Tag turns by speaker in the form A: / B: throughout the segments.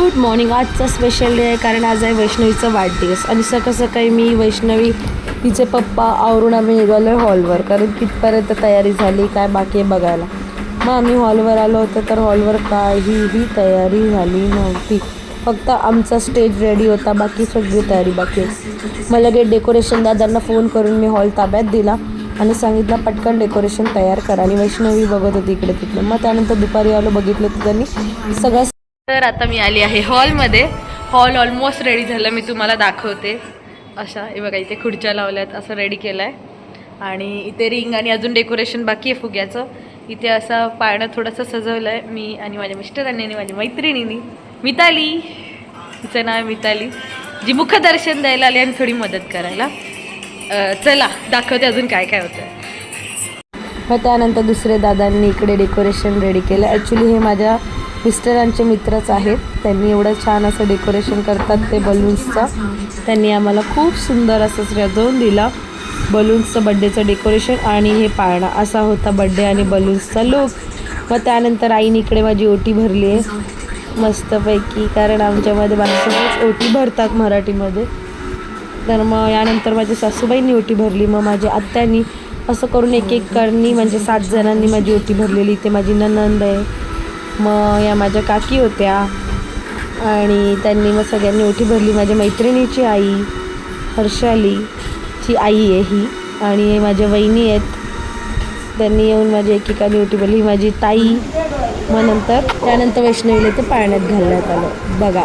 A: Good morning. आजचा special day आहे कारण आज आहे वैष्णवीचा वाढदिवस. आणि सकाळ सकाळी मी वैष्णवी तिचे पप्पा आवरून आम्ही निघालो आहे हॉलवर कारण कितपर्यंत तयारी झाली काय बाकी आहे बघायला. मग आम्ही हॉलवर आलो होतो तर हॉलवर काहीही तयारी झाली नव्हती. फक्त आमचा स्टेज रेडी होता बाकी सगळी तयारी बाकी मला मग लगेच डेकोरेशन दादांना फोन करून मी हॉल ताब्यात दिला आणि सांगितलं पटकन डेकोरेशन तयार करा. आणि वैष्णवी बघत होती इकडे तिकडे मग त्यानंतर दुपारी आलो बघितलं तर त्यांनी सगळ्या तर आता मी आली आहे हॉलमध्ये. हॉल ऑलमोस्ट रेडी झालं मी तुम्हाला दाखवते. अशा हे बघा इथे खुर्च्या लावल्यात असं रेडी केलं आहे आणि इथे रिंग आणि अजून डेकोरेशन बाकी आहे फुग्याचं. इथे असं पाळणं थोडंसं सजवलं आहे मी आणि माझ्या मिस्टरांनी आणि माझ्या मैत्रिणींनी. मिताली तिचं नाव आहे मिताली. जी मुखदर्शन द्यायला आली आणि थोडी मदत करायला. चला दाखवते अजून काय काय होतं मग त्यानंतर दुसरे दादांनी इकडे डेकोरेशन रेडी केलं. ॲक्च्युली हे माझ्या मिस्टरांचे मित्रच आहेत. त्यांनी एवढं छान असं डेकोरेशन करतात ते बलून्सचं त्यांनी आम्हाला खूप सुंदर असं सजवून दिला. बलून्सचं बड्डेचं डेकोरेशन आणि हे पाळणा असा होता बड्डे आणि बलून्सचा लुक मग त्यानंतर आईने इकडे माझी ओटी भरली आहे. मस्तपैकी कारण आमच्यामध्ये माणसानेच ओटी भरतात मराठीमध्ये. तर मग यानंतर माझ्या सासूबाईंनी ओटी भरली. मग माझ्या आत्यांनी असं करून एक एक करणी म्हणजे सात जणांनी माझी ओटी भरलेली. इथे माझी ननंद आहे. मग या माझ्या काकी होत्या. आणि त्यांनी मग सगळ्यांनी ओटी भरली. माझ्या मैत्रिणीची आई हर्षालीची आई आहे ही. आणि माझ्या वहिनी आहेत. त्यांनी येऊन माझी एकेकाने ओटी भरली. माझी ताई. मग नंतर त्यानंतर वैष्णवीला ते पाळण्यात घालण्यात आलं. बघा.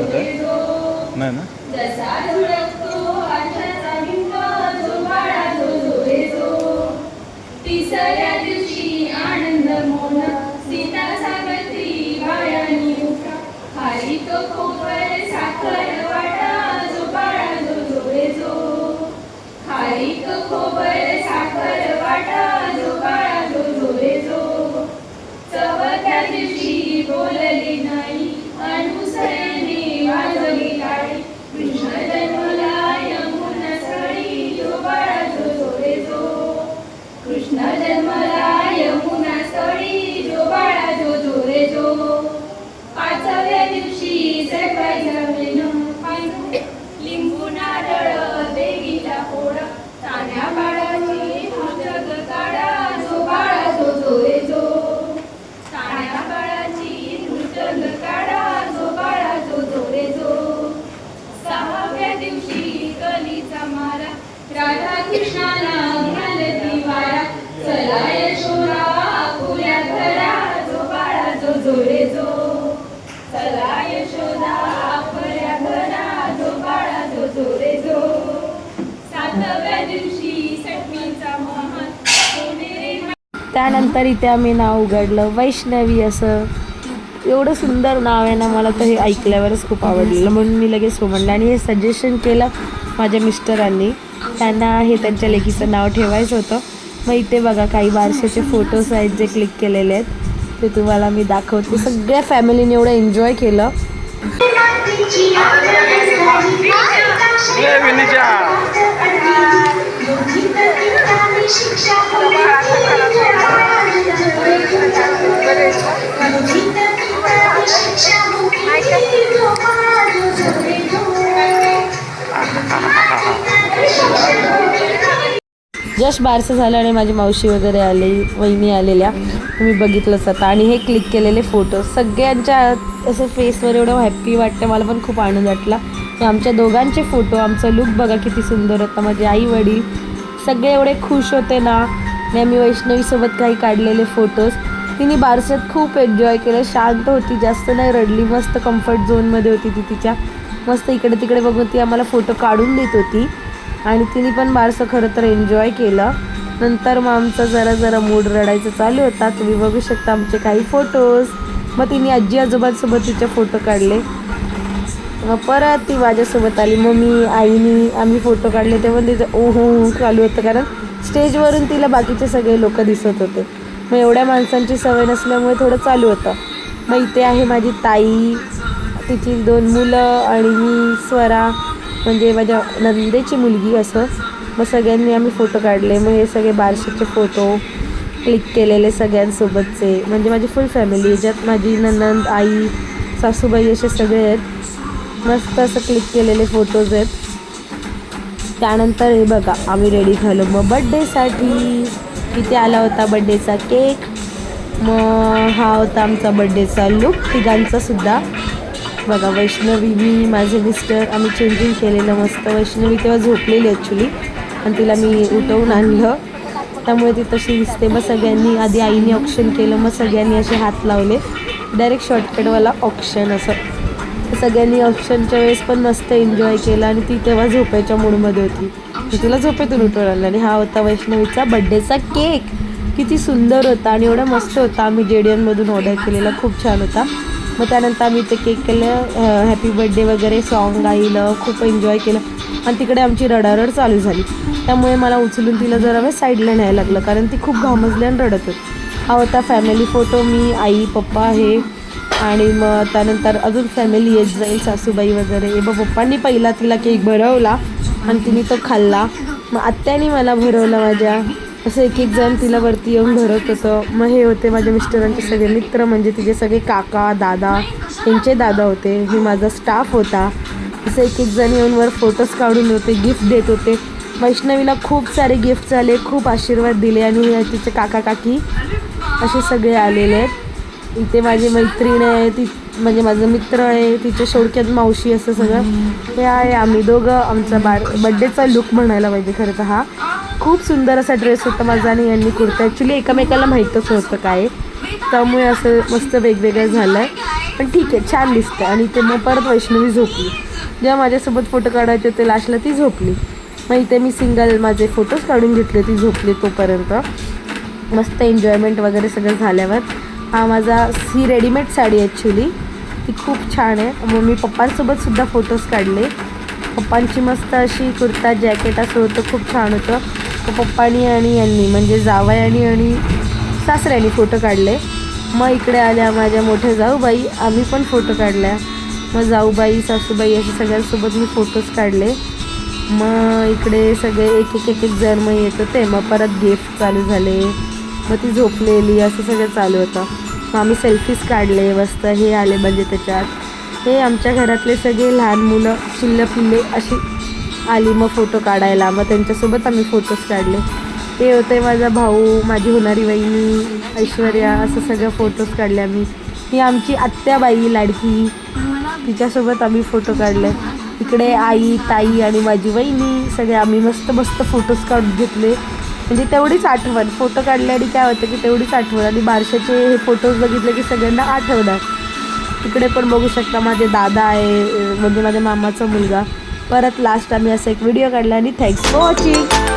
B: जो
C: नाही
B: दिवशी बोलली नाही.
A: त्यानंतर इथे आम्ही नाव उघडलं. वैष्णवी असं. एवढं सुंदर नाव आहे ना मला तर हे ऐकल्यावरच खूप आवडलेलं. म्हणून मी लगेच हो म्हणलं आणि हे सजेशन केलं माझ्या मिस्टरांनी. त्यांना हे त्यांच्या लेखीचं नाव ठेवायचं होतं. मग इथे बघा काही बारशाचे फोटोज आहेत जे क्लिक केलेले आहेत. ते तुम्हाला मी दाखवते. सगळ्या फॅमिलीने एवढं एन्जॉय केलं. जस्ट बारसं झालं आणि माझी मावशी वगैरे आली वहिनी आलेल्या. मी बघितलंच आता. आणि हे क्लिक केलेले फोटो सगळ्यांच्या असं फेसवर एवढं हॅप्पी वाटतं. मला पण खूप आनंद वाटला. आणि आमच्या दोघांचे फोटो आमचा लुक बघा किती सुंदर. होता माझे आई वडील सगळे एवढे खुश होते ना. आणि आम्ही वैष्णवीसोबत काही काढलेले फोटोज तिने बारसात खूप एन्जॉय केलं. शांत होती. जास्त नाही रडली. मस्त कम्फर्ट झोनमध्ये होती ती तिच्या. मस्त इकडे तिकडे बघून ती आम्हाला फोटो काढून देत होती. आणि तिने पण बारसं खरं तर एन्जॉय केलं. नंतर मग आमचा जरा जरा मूड रडायचा चालू होता. तुम्ही बघू शकता आमचे काही फोटोज मग तिने आजी आजोबांसोबत तिचे फोटो काढले. मग परत ती माझ्यासोबत आली. मग मी आईनी आम्ही फोटो काढले. तेव्हा तिचं ओ हो हो चालू होतं. कारण स्टेजवरून तिला बाकीचे सगळे लोक दिसत होते. मग एवढ्या माणसांची सवय नसल्यामुळे थोडं चालू होतं. मग इथे आहे माझी ताई. तिची दोन मुलं आणि मी स्वरा. म्हणजे माझ्या नंदेची मुलगी असं. मग सगळ्यांनी आम्ही फोटो काढले. मग हे सगळे बारशीचे फोटो क्लिक केलेले सगळ्यांसोबतचे. म्हणजे माझी फुल फॅमिली ज्यात माझी ननंद आई सासूबाई असे सगळे आहेत. मस्त असं क्लिक केलेले फोटोज आहेत. त्यानंतर हे बघा आम्ही रेडी झालो. मग बड्डेसाठी इथे आला होता बड्डेचा केक मग हा होता आमचा बड्डेचा लुक तिघांचा सुद्धा. बघा वैष्णवी मी माझे मिस्टर आम्ही चेंजिंग केलेलं मस्त. वैष्णवी तेव्हा झोपलेली ॲक्च्युली आणि तिला मी उठवून आणलं. त्यामुळे ती तशी दिसते. मग सगळ्यांनी आधी आईने ऑप्शन केलं. मग सगळ्यांनी असे हात लावले. डायरेक्ट शॉर्टकटवाला ऑप्शन असं. सगळ्यांनी ऑप्शनच्या वेळेस पण मस्त एन्जॉय केला. आणि ती तेव्हा झोपायच्या मूडमध्ये होती. मी तिला झोपेतून उठवून आणलं आणि हा होता वैष्णवीचा बड्डेचा केक किती सुंदर होता आणि एवढा मस्त होता. आम्ही जे डी एनमधून ऑर्डर केलेला. खूप छान होता. मग त्यानंतर आम्ही ते केक केलं हॅपी बड्डे वगैरे सॉन्ग गाईलं खूप एन्जॉय केलं. आणि तिकडे आमची रडारड चालू झाली. त्यामुळे मला उचलून तिला जरा वेळ साईडला न्यायला लागलं कारण ती खूप घामजली आणि रडत होती. हा होता फॅमिली फोटो मी आई पप्पा आहे आणि मग त्यानंतर अजून फॅमिली येत जाईल सासूबाई वगैरे. मग पप्पांनी पहिला तिला केक भरवला आणि तिने तो खाल्ला. मग आत्याने मला भरवला माझ्या असं एक एक जण तिला वरती येऊन भरत होतं. मग हे होते माझ्या मिस्टरांचे सगळे मित्र म्हणजे तिचे सगळे काका दादा त्यांचे दादा होते. हे माझा स्टाफ होता. असं एक एक जण येऊन वर फोटोज काढून होते गिफ्ट देत होते. वैष्णवीला खूप सारे गिफ्ट्स आले खूप आशीर्वाद दिले आणि तिचे काका काकी असे सगळे आलेले आहेत. इथे माझी मैत्रीण आहे ती म्हणजे माझं मित्र आहे तिच्या शोडक्यात मावशी असं सगळं. हे आहे आम्ही दोघं. आमचा बार बड्डेचा लुक म्हणायला पाहिजे खरं तर हा. खूप सुंदर असा ड्रेस होता माझा आणि यांनी कुर्ता. ॲक्च्युली एकामेकाला माहीतच होतं काय. त्यामुळे असं मस्त वेगवेगळं झालं. आहे पण ठीक आहे छान दिसतं. आणि ते मग परत वैष्णवी झोपली. जेव्हा माझ्यासोबत फोटो काढायचे होते लास्टला ती झोपली. मग इथे मी सिंगल माझे फोटोज काढून घेतले ती झोपली तोपर्यंत. मस्त एन्जॉयमेंट वगैरे सगळं झाल्यावर. हा माझा ही रेडीमेड साडी ॲक्च्युली ती खूप छान आहे. मग मी पप्पांसोबत सुद्धा फोटोज काढले. पप्पांची मस्त अशी कुर्ता जॅकेट असं होतं खूप छान होतं. तर पप्पानी आणि यांनी म्हणजे जावयानी आणि सासऱ्यानी फोटो काढले. मग इकडे आल्या माझ्या मोठ्या जाऊबाई आम्ही पण फोटो काढल्या. मग जाऊबाई सासूबाई अशा सगळ्यांसोबत मी फोटोज काढले. मग इकडे सगळे एक एक एक एक जण मग येत होते. मग परत गिफ्ट चालू झाले. मग ती झोपलेली असं सगळं चालू होतं. मग आम्ही सेल्फीज काढले मस्त हे आले म्हणजे त्याच्यात. हे आमच्या घरातले सगळे लहान मुलं चिल्ल पिल्ले अशी आली मग फोटो काढायला. मग त्यांच्यासोबत आम्ही फोटोज काढले. ते होते माझा भाऊ माझी होणारी वहिनी ऐश्वर्या असं सगळं फोटोज काढले आम्ही. ही आमची आत्याबाई लाडकी. तिच्यासोबत आम्ही फोटो काढले. इकडे आई ताई आणि माझी वहिनी सगळे आम्ही मस्त मस्त फोटोज काढून घेतले. म्हणजे तेवढीच आठवण. फोटो काढले आणि काय होतं की तेवढीच आठवण. आणि बारशाचे हे फोटोज बघितले की सगळ्यांना आठवणार तिकडे पण बघू शकता माझे दादा आहे म्हणजे माझ्या मामाचा मुलगा. परत लास्ट आम्ही असा एक व्हिडिओ काढला आणि थँक्स फॉर वॉचिंग